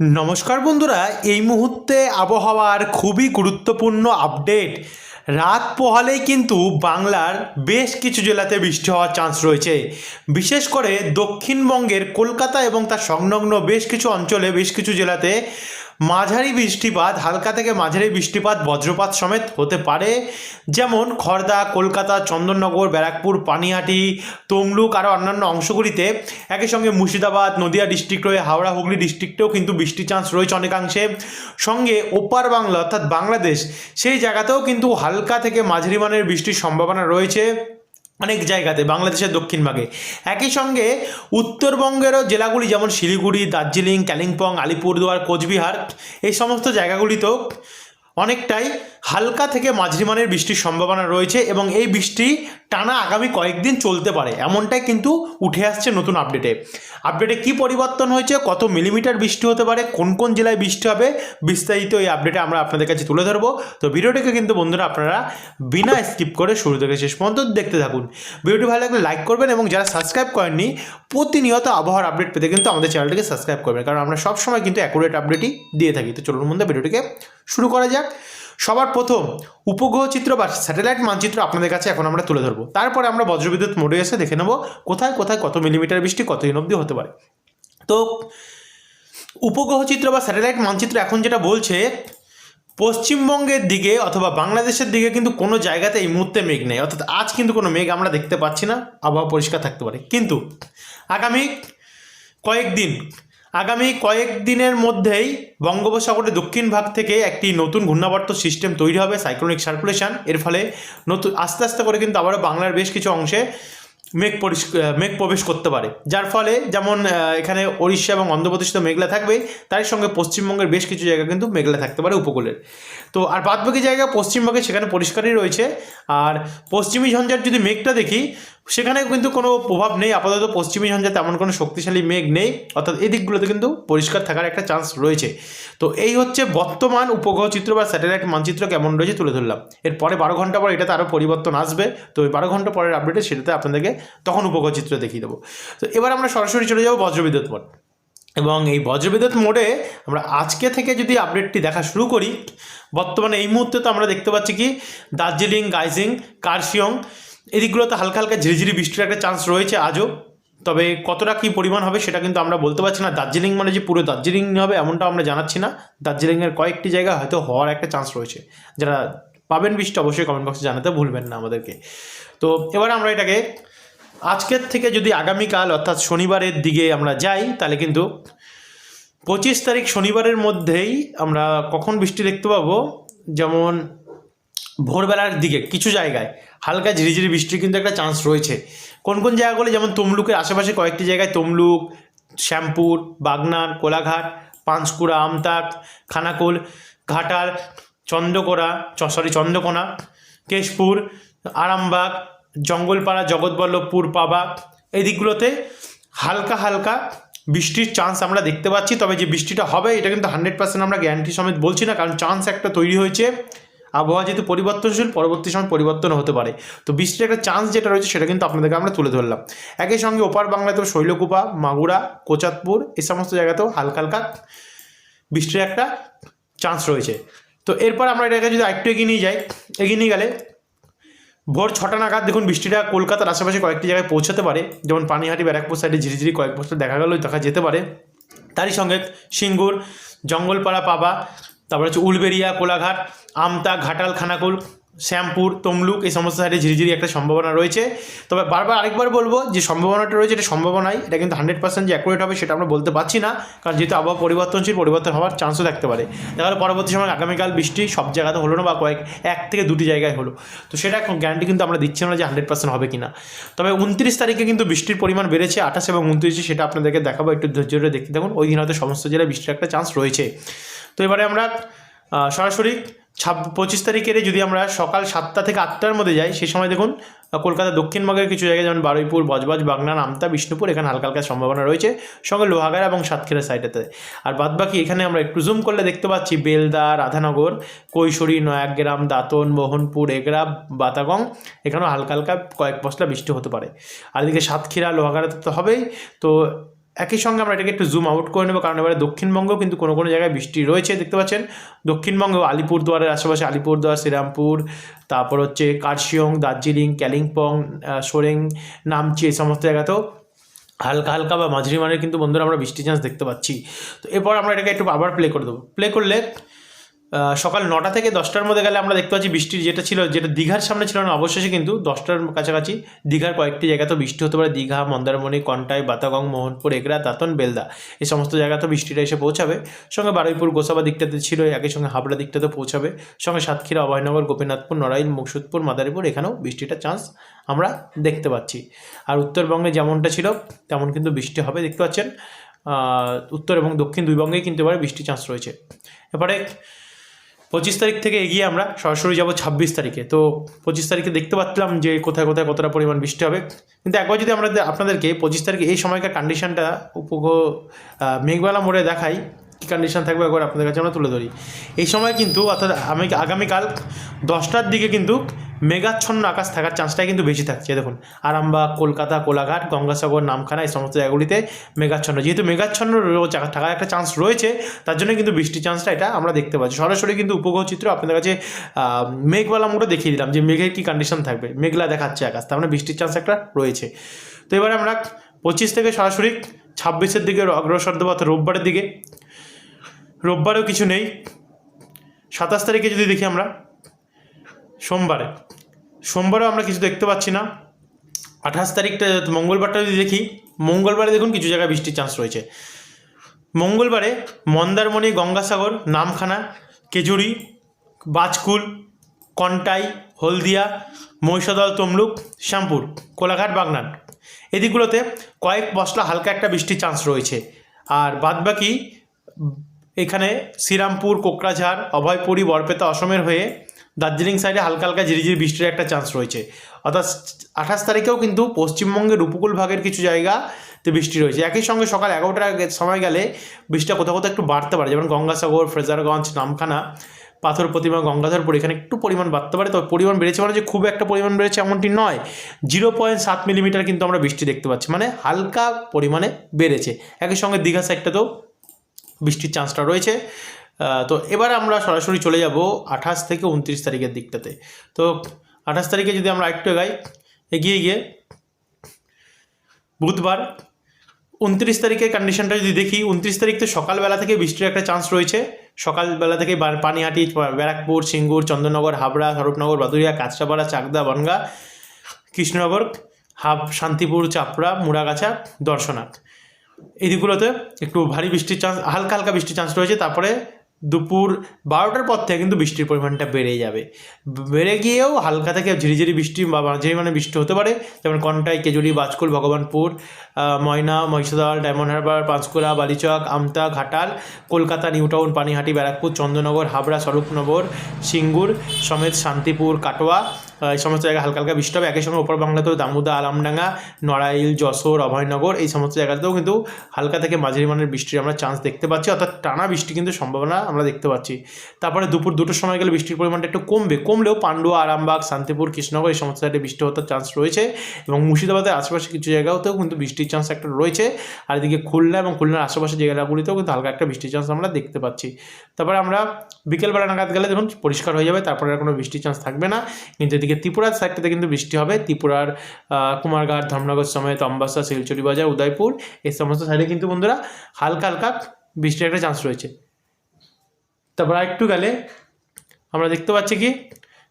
নমস্কার বন্ধুরা, এই মুহূর্তে আবহাওয়ার খুবই গুরুত্বপূর্ণ আপডেট। রাত পোহালেই কিন্তু বাংলার বেশ কিছু জেলাতে বৃষ্টি হওয়ার চান্স রয়েছে। বিশেষ করে দক্ষিণবঙ্গের কলকাতা এবং তার সংলগ্ন বেশ কিছু অঞ্চলে, বেশ কিছু জেলাতে মাঝারি বৃষ্টিপাত, হালকা থেকে মাঝারি বৃষ্টিপাত, বজ্রপাত সমেত হতে পারে। যেমন খড়দা কলকাতা, চন্দননগর, ব্যারাকপুর, পানিহাটি, তমলুক আরও অন্যান্য অংশগুলিতে। একই সঙ্গে মুর্শিদাবাদ, নদিয়া ডিস্ট্রিক্ট রয়ে হাওড়া, হুগলি ডিস্ট্রিক্টেও কিন্তু বৃষ্টির চান্স রয়েছে অনেকাংশে। সঙ্গে ওপার বাংলা অর্থাৎ বাংলাদেশ, সেই জায়গাতেও কিন্তু হালকা থেকে মাঝারি মানের বৃষ্টির সম্ভাবনা রয়েছে। অনেক জায়গাতে, বাংলাদেশের দক্ষিণ ভাগে। একই সঙ্গে উত্তরবঙ্গেরও জেলাগুলি যেমন শিলিগুড়ি, দার্জিলিং, কালিম্পং, আলিপুরদুয়ার, কোচবিহার, এই সমস্ত জায়গাগুলিতেও অনেকটাই হালকা থেকে মাঝারি মানের বৃষ্টির সম্ভাবনা রয়েছে এবং এই বৃষ্টি টানা আগামী কয়েকদিন চলতে পারে। এমনটাই কিন্তু উঠে আসছে নতুন আপডেটে। আপডেটে কি পরিবর্তন হয়েছে, কত মিলিমিটার বৃষ্টি হতে পারে, কোন কোন জেলায় বৃষ্টি হবে, বিস্তারিত এই আপডেটে আমরা আপনাদের কাছে তুলে ধরবো। তো ভিডিওটিকে কিন্তু বন্ধুরা আপনারা বিনা স্কিপ করে শুরু থেকে শেষ পর্যন্ত দেখতে থাকুন। ভিডিওটি ভালো লাগলে লাইক করবেন এবং যারা সাবস্ক্রাইব করেননি, প্রতিনিয়ত আবহাওয়ার আপডেট পেতে কিন্তু আমাদের চ্যানেলটিকে সাবস্ক্রাইব করবেন। কারণ আমরা সবসময় কিন্তু অ্যাকুরেট আপডেটই দিয়ে থাকি। তো চলুন মধ্যে ভিডিওটিকে শুরু করা যাক। সবার প্রথম উপগ্রহ চিত্র বা স্যাটেলাইট মানচিত্র আপনাদের কাছে এখন আমরা তুলে ধরবো। তারপরে আমরা বজ্রবিদ্যুৎ মোড়ে এসে দেখে নেব কোথায় কোথায় কত মিলিমিটার বৃষ্টি কত দিন অবধি হতে পারে। তো উপগ্রহ চিত্র বা স্যাটেলাইট মানচিত্র এখন যেটা বলছে, পশ্চিমবঙ্গের দিকে অথবা বাংলাদেশের দিকে কিন্তু কোনো জায়গাতে এই মুহূর্তে মেঘ নেই। অর্থাৎ আজ কিন্তু কোনো মেঘ আমরা দেখতে পাচ্ছি না, আবহাওয়া পরিষ্কার থাকতে পারে। কিন্তু আগামী কয়েকদিন আগামী কয়েকদিনের মধ্যেই বঙ্গোপসাগরের দক্ষিণ ভাগ থেকে একটি নতুন ঘূর্ণাবর্ত সিস্টেম তৈরি হবে সাইক্লোনিক সার্কুলেশন এর ফলে নতুন আস্তে আস্তে করে কিন্তু আবারও বাংলার বেশ কিছু অংশে মেঘ মেঘ প্রবেশ করতে পারে। যার ফলে যেমন এখানে ওড়িশা এবং অন্ধ্রপ্রদেশ তো মেঘলা থাকবে তার সঙ্গে পশ্চিমবঙ্গের বেশ কিছু জায়গা কিন্তু মেঘলা থাকতে পারে উপকূলের। তো আর বাদবাকি জায়গা পশ্চিমবঙ্গে সেখানে পরিষ্কারই রয়েছে। আর পশ্চিমী ঝঞ্ঝার যদি মেঘটা দেখি সেখানে কিন্তু কোনো প্রভাব নেই। আপাতত পশ্চিমী ঝঞ্ঝা তেমন কোনো শক্তিশালী মেঘ নেই। অর্থাৎ এই দিকগুলোতে কিন্তু পরিষ্কার থাকার একটা চান্স রয়েছে। তো এই হচ্ছে বর্তমান উপগ্রহ চিত্র বা স্যাটেলাইট মানচিত্র কেমন রয়েছে তুলে ধরলাম। এর পরে বারো ঘণ্টা পর এটাতে আরও পরিবর্তন আসবে। তো ওই বারো ঘণ্টা পরের আপডেটে সেটাতে আপনাদেরকে তখন উপগ্রহ চিত্র দেখিয়ে দেবো। তো এবার আমরা সরাসরি চলে যাব বজ্রবিদ্যুৎ মোড এবং এই বজ্রবিদ্যুৎ মোডে আমরা আজকে থেকে যদি আপডেটটি দেখা শুরু করি, বর্তমানে এই মুহূর্তে তো আমরা দেখতে পাচ্ছি কি? দার্জিলিং, গাইজিং, কার্শিয়ং এদিকগুলোতে হালকা হালকা ঝিরিঝিরি বৃষ্টির একটা চান্স রয়েছে আজও। তবে কতটা কী পরিমাণ হবে সেটা কিন্তু আমরা বলতে পারছি না। দার্জিলিং মানে যে পুরো দার্জিলিং হবে এমনটা আমরা জানাচ্ছি না। দার্জিলিংয়ের কয়েকটি জায়গা হয়তো হওয়ার একটা চান্স রয়েছে। যারা পাবেন বৃষ্টি অবশ্যই কমেন্ট বক্সে জানাতে ভুলবেন না আমাদেরকে। তো এবার আমরা এটাকে আজকের থেকে যদি আগামীকাল অর্থাৎ শনিবারের দিকে আমরা যাই, তাহলে কিন্তু পঁচিশ তারিখ শনিবারের মধ্যেই আমরা কখন বৃষ্টি দেখতে পাবো? যেমন ভোরবেলার দিকে কিছু জায়গায়, হালকা ঝিরিঝিরি বৃষ্টির কিন্তু একটা চান্স রয়েছে। কোন কোন জায়গাগুলো, যেমন তমলুকের আশেপাশে কয়েকটি জায়গায়, তমলুক, শ্যামপুর, বাগনান, কোলাঘাট, পাঁশকুড়া আমতাক খানাকুল, ঘাটাল, চন্দ্রকোনা সরি চন্দ্রকোনা, কেশপুর, আরামবাগ, জঙ্গলপাড়া, জগৎবল্লভপুর, পাবা, এই দিকগুলোতে হালকা হালকা বৃষ্টির চান্স আমরা দেখতে পাচ্ছি। তবে যে বৃষ্টিটা হবে, এটা কিন্তু হান্ড্রেড পার্সেন্ট আমরা গ্যারান্টি সমেত বলছি না, কারণ চান্স একটা তৈরি হয়েছে। আবহাওয়া যেহেতু পরিবর্তনশীল, পরবর্তী সময় পরিবর্তন হতে পারে। তো বৃষ্টির একটা চান্স যেটা রয়েছে সেটা কিন্তু আপনাদেরকে আমরা তুলে ধরলাম। একই সঙ্গে ওপার বাংলাতেও শৈলকুপা, মাগুরা কোচাতপুর এই সমস্ত জায়গাতেও হালকা হালকা বৃষ্টির একটা চান্স রয়েছে। তো এরপর আমরা এটাকে যদি আরেকটু এগিয়ে নিয়ে যাই, এগিয়ে নিয়ে গেলে ভোর ছটা নাগাদ দেখুন বৃষ্টিটা কলকাতার আশেপাশে কয়েকটি জায়গায় পৌঁছাতে পারে। যেমন পানিহাটি, ব্যারাকপুর সাইডে ঝিরিঝিরি কয়েক বছর দেখা গেলেও দেখা যেতে পারে। তারই সঙ্গে সিঙ্গুর, জঙ্গলপাড়া, পাবা তারপরে হচ্ছে উলবেরিয়া, কোলাঘাট, আমতা, ঘাটাল, খানাকুল, শ্যামপুর, তমলুক, এই সমস্ত সাইডে ঝিরিঝিরি একটা সম্ভাবনা রয়েছে। তবে বারবার আরেকবার বলব যে সম্ভাবনাটা রয়েছে, এটা সম্ভাবনাই, এটা কিন্তু হান্ড্রেড পার্সেন্ট যে অ্যাকুরেট হবে সেটা আমরা বলতে পারছি না, কারণ যেহেতু আবহাওয়া পরিবর্তনশীল, পরিবর্তন হওয়ার চান্সও থাকতে পারে। তাহলে পরবর্তী সময় আগামীকাল বৃষ্টি সব জায়গাতে হলো না বা কয়েক, এক থেকে দুটি জায়গায় হলো। তো সেটা এখন গ্যারান্টি কিন্তু আমরা দিচ্ছি না যে হান্ড্রেড পার্সেন্ট হবে কি না তবে উনত্রিশ তারিখে কিন্তু বৃষ্টির পরিমাণ বেড়েছে, আঠাশ এবং উনত্রিশে সেটা আপনাদেরকে দেখাবো, একটু ধৈর্য ধরে দেখতে থাকুন। ওই দিন হয়তো সমস্ত জেলায় বৃষ্টির একটা চান্স রয়েছে। তো এবারে আমরা সরাসরি ছাব, পঁচিশ তারিখের যদি আমরা সকাল সাতটা থেকে আটটার মধ্যে যাই, সেই সময় দেখুন কলকাতা দক্ষিণবঙ্গের কিছু জায়গায় যেমন বারুইপুর, বজবজ বাগনান আমতা বিষ্ণুপুর, এখানে হালকা হালকা সম্ভাবনা রয়েছে। সঙ্গে লোহাগাড়া এবং সাতক্ষীরা সাইডেতে আর বাদবাকি এখানে আমরা একটু জুম করলে দেখতে পাচ্ছি বেলদা, রাধানগর, কৈশোরী, নয়াগ্রাম, দাঁতন, মোহনপুর, এগরা, বাতাগং, এখানেও হালকা হালকা কয়েক পশলা বৃষ্টি হতে পারে। আর এদিকে সাতক্ষীরা, লোহাগাড়াতে তো হবেই। তো একই সঙ্গে আমরা এটাকে একটু জুম আউট করে নেব, কারণ এবারে দক্ষিণবঙ্গ কিন্তু কোনো কোনো জায়গায় বৃষ্টি রয়েছে, দেখতে পাচ্ছেন? দক্ষিণবঙ্গ, আলিপুরদুয়ারের আশেপাশে আলিপুরদুয়ার, শ্রীরামপুর, তারপর হচ্ছে কার্শিয়ং, দার্জিলিং কালিম্পং সোরেং, নামচি, এই সমস্ত জায়গাতেও হালকা হালকা বা মাঝারি মানের কিন্তু বন্ধুরা আমরা বৃষ্টির চান্স দেখতে পাচ্ছি। তো এরপর আমরা এটাকে একটু আবার প্লে করে দেবো। প্লে করলে সকাল নটা থেকে দশটার মধ্যে গেলে আমরা দেখতে পাচ্ছি বৃষ্টির যেটা ছিল, যেটা দীঘার সামনে ছিল না, অবশেষে কিন্তু দশটার কাছাকাছি দীঘার কয়েকটি জায়গাতেও বৃষ্টি হতে পারে। দীঘা, মন্দারমণি, কন্টাই, বাতাগং, মোহনপুর, এগরা, দাতন, বেলদা, এই সমস্ত জায়গাতেও বৃষ্টিটা এসে পৌঁছাবে। সঙ্গে বারুইপুর, গোসাবা দিকটাতে ছিল, একই সঙ্গে হাবড়া দিকটাতে পৌঁছাবে। সঙ্গে সাতক্ষীরা, অভয়নগর, গোপীনাথপুর, নড়াইল, মুকসুদপুর, মাদারীপুর, এখানেও বৃষ্টিটা চান্স আমরা দেখতে পাচ্ছি। আর উত্তরবঙ্গে যেমনটা ছিল, তেমন কিন্তু বৃষ্টি হবে, দেখতে পাচ্ছেন। উত্তর এবং দক্ষিণ দুই বঙ্গেই কিন্তু এবারে বৃষ্টির চান্স রয়েছে। এবারে পঁচিশ তারিখ থেকে এগিয়ে আমরা সরাসরি যাব ছাব্বিশ তারিখে। তো পঁচিশ তারিখে দেখতে পাচ্ছিলাম যে কোথায় কোথায় কতটা পরিমাণ বৃষ্টি হবে। কিন্তু একবার যদি আমরা আপনাদেরকে পঁচিশ তারিখে এই সময়কার কন্ডিশনটা উপগ্রহ মেঘবেলা মোড়ে দেখাই, কী কন্ডিশন থাকবে একবার আপনাদের কাছে আমরা তুলে ধরি। এই সময় কিন্তু অর্থাৎ আমি আগামীকাল দশটার দিকে কিন্তু মেঘাচ্ছন্ন আকাশ থাকার চান্সটাই কিন্তু বেশি থাকছে দেখুন। আরামবাগ, কলকাতা, কোলাঘাট, গঙ্গাসাগর, নামখানা, এই সমস্ত জায়গাগুলিতে মেঘাচ্ছন্ন। যেহেতু মেঘাচ্ছন্ন থাকার একটা চান্স রয়েছে, তার জন্য কিন্তু বৃষ্টির চান্সটা এটা আমরা দেখতে পাচ্ছি। সরাসরি কিন্তু উপগ্রহ চিত্র আপনাদের কাছে মেঘওয়ালা মোড়ে দেখিয়ে দিলাম যে মেঘের কী কন্ডিশন থাকবে। মেঘলা দেখাচ্ছে আকাশ, তার মানে বৃষ্টির চান্স একটা রয়েছে। তো এবারে আমরা পঁচিশ থেকে সরাসরি ছাব্বিশের দিকে অগ্রসর দেবো অর্থাৎ রোববারের দিকে। রোববারেও কিছু নেই। সাতাশ তারিখে যদি দেখি আমরা, সোমবারে। সোমবারেও আমরা কিছু দেখতে পাচ্ছি না। আঠাশ তারিখটা মঙ্গলবারটা যদি দেখি, মঙ্গলবারে দেখুন কিছু জায়গায় বৃষ্টির চান্স রয়েছে। মঙ্গলবারে মন্দারমণি, গঙ্গাসাগর, নামখানা কেজুরি বাজকুল, কন্টাই, হলদিয়া, মহিষাদল, তমলুক, শ্যামপুর, কোলাঘাট, বাগনান। এদিকগুলোতে কয়েক পশলা হালকা একটা বৃষ্টির চান্স রয়েছে। আর বাদবাকি, এখানে শ্রীরামপুর কোকরাঝাড় অভয়পুরী বরপেতা অসমের হয়ে দার্জিলিং সাইডে হালকা হালকা ঝিরিঝিরি বৃষ্টির একটা চান্স রয়েছে। অর্থাৎ আঠাশ তারিখেও কিন্তু পশ্চিমবঙ্গের উপকূল ভাগের কিছু জায়গা জায়গাতে বৃষ্টি রয়েছে। একই সঙ্গে সকাল এগারোটার সময় গেলে বৃষ্টিটা কোথাও কোথাও একটু বাড়তে পারে। যেমন গঙ্গাসাগর, ফ্রেজারগঞ্জ, নামখানা, পাথর প্রতিমা, গঙ্গাধরপুর এখানে একটু পরিমাণ বাড়তে পারে। তবে পরিমাণ বেড়েছে মানে যে খুব একটা পরিমাণ বেড়েছে এমনটি নয়। জিরো পয়েন্ট সাত মিলিমিটার কিন্তু আমরা বৃষ্টি দেখতে পাচ্ছি। মানে হালকা পরিমাণে বেড়েছে। একই সঙ্গে দীঘা সাইডটাতেও বৃষ্টির চান্সটা রয়েছে। তো এবার আমরা সরাসরি চলে যাব আঠাশ থেকে উনত্রিশ তারিখের দিকটাতে। তো আঠাশ তারিখে যদি আমরা একটু এগাই, এগিয়ে গিয়ে বুধবার উনত্রিশ তারিখের কন্ডিশনটা যদি দেখি, উনত্রিশ তারিখ তো সকালবেলা থেকে বৃষ্টির একটা চান্স রয়েছে। সকালবেলা থেকে পানিহাটি, ব্যারাকপুর, সিঙ্গুর, চন্দননগর, হাবড়া, স্বরূপনগর, বাদুরিয়া, কাঁচরাপাড়া, চাকদা, বনগা, কৃষ্ণনগর, হাব শান্তিপুর চাপড়া মুড়াগাছা দর্শনাথ এই দিকগুলোতে একটু ভারী বৃষ্টির চান্স হালকা হালকা বৃষ্টির চান্স রয়েছে। তারপরে দুপুর বারোটার পর থেকে কিন্তু বৃষ্টির পরিমাণটা বেড়ে যাবে। বেড়ে গিয়েও হালকা থেকে ঝিরিঝিরি বৃষ্টি বা মাঝারি মানে বৃষ্টি হতে পারে, যেমন Contai, Khejuri, Bajkul, Bhagabanpur Moyna, Mahishadal, Diamond Harbour Panchkura Balichak, Amta, Ghatal, Kolkata, New Town, Panihati, Barrackpore, Chandannagar, Habra, Swarupnagar, Singur, সমেত শান্তিপুর, কাটোয়া এই সমস্ত জায়গায় হালকা হালকা বৃষ্টি হবে। একই সঙ্গে উপর বাংলাতেও দামুদা আলামডাঙ্গা নড়াইল, যশোর, অভয়নগর, এই সমস্ত জায়গাতেও কিন্তু হালকা থেকে মাঝারি মানের বৃষ্টির আমরা চান্স দেখতে পাচ্ছি। অর্থাৎ টানা বৃষ্টি কিন্তু সম্ভাবনা আমরা দেখতে পাচ্ছি। তারপরে দুপুর দুটোর সময় গেলে বৃষ্টির পরিমাণটা একটু কমবে। কমলেও পান্ডুয়া, আরামবাগ, শান্তিপুর, কৃষ্ণনগর এই সমস্ত জায়গায় বৃষ্টি হতে চান্স রয়েছে এবং মুর্শিদাবাদের আশেপাশে কিছু জায়গাতেও কিন্তু বৃষ্টির চান্স একটা রয়েছে। আর এদিকে খুলনা এবং খুলনার আশেপাশে জায়গাগুলিতেও কিন্তু হালকা একটা বৃষ্টির চান্স আমরা দেখতে পাচ্ছি। তারপরে আমরা বিকেলবেলা নাগাদ গেলে দেখুন পরিষ্কার হয়ে যাবে, তারপরে আর কোনো বৃষ্টির চান্স থাকবে না। কিন্তু এদিকে ত্রিপুরার সাইডটাতে কিন্তু বৃষ্টি হবে। ত্রিপুরার কুমারঘাট, ধর্মনগর সমেত অম্বাসা, শিলচুরি বাজার, উদয়পুর এই সমস্ত সাইডে কিন্তু বন্ধুরা হালকা হালকা বৃষ্টির একটা চান্স রয়েছে। তারপর একটু গেলে আমরা দেখতে পাচ্ছি কি?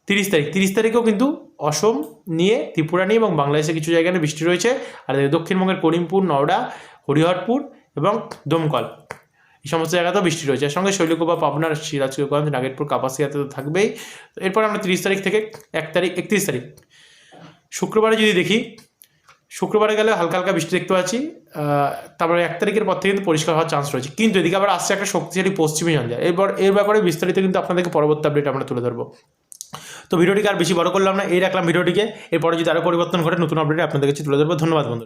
তিরিশ তারিখ। তিরিশ তারিখেও কিন্তু অসম নিয়ে, ত্রিপুরা নিয়ে এবং বাংলাদেশে কিছু জায়গায় বৃষ্টি রয়েছে। আর দক্ষিণবঙ্গের করিমপুর, নওড়া, হরিহরপুর এবং দমকল। এই সমস্ত জায়গাতেও বৃষ্টি রয়েছে। এর সঙ্গে শৈলকুপা পাবনার সিরাজগঞ্জ, নাগেরপুর কাপাসিয়াতে তো থাকবেই। এরপর আমরা তিরিশ তারিখ থেকে এক তারিখ, একত্রিশ তারিখ। শুক্রবারে যদি দেখি শুক্রবারে গেলে হালকা হালকা বৃষ্টি দেখতে পাচ্ছি। তারপরে এক তারিখের পর থেকে কিন্তু পরিষ্কার হওয়ার চান্স রয়েছে। কিন্তু এদিকে আবার আসছে একটা শক্তিশালী পশ্চিমী ঝঞ্ঝা। এরপর, এর ব্যাপারে বিস্তারিত কিন্তু আপনাদেরকে পরবর্তী আপডেট আমরা তুলে ধরবো। তো ভিডিওটিকে আর বেশি বড় করলাম না, এই রাখলাম ভিডিওটিকে। এরপরে যদি আরও পরিবর্তন ঘটে, নতুন আপডেট আপনাদের কাছে তুলে ধরবো। ধন্যবাদ বন্ধুরা।